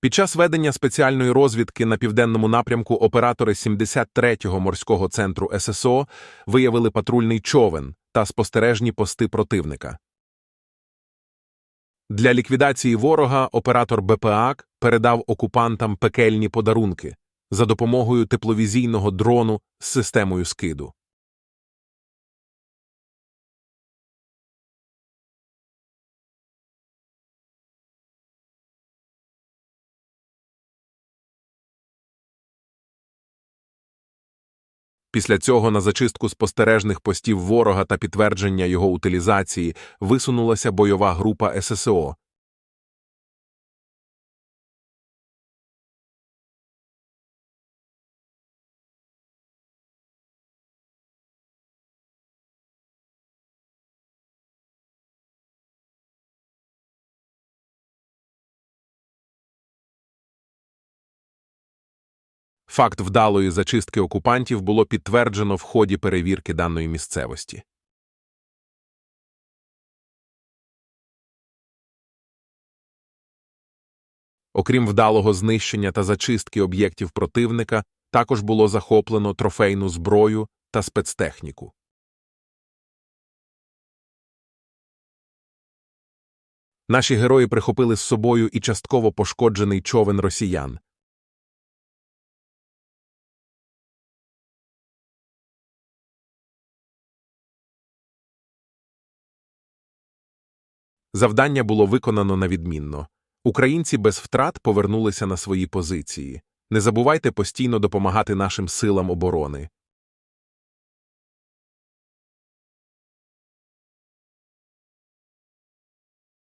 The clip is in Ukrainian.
Під час ведення спеціальної розвідки на південному напрямку оператори 73-го морського центру ССО виявили патрульний човен та спостережні пости противника. Для ліквідації ворога оператор БПАК передав окупантам пекельні подарунки за допомогою тепловізійного дрону з системою скиду. Після цього на зачистку спостережних постів ворога та підтвердження його утилізації висунулася бойова група ССО. Факт вдалої зачистки окупантів було підтверджено в ході перевірки даної місцевості. Окрім вдалого знищення та зачистки об'єктів противника, також було захоплено трофейну зброю та спецтехніку. Наші герої прихопили з собою і частково пошкоджений човен росіян. Завдання було виконано на відмінно. Українці без втрат повернулися на свої позиції. Не забувайте постійно допомагати нашим силам оборони.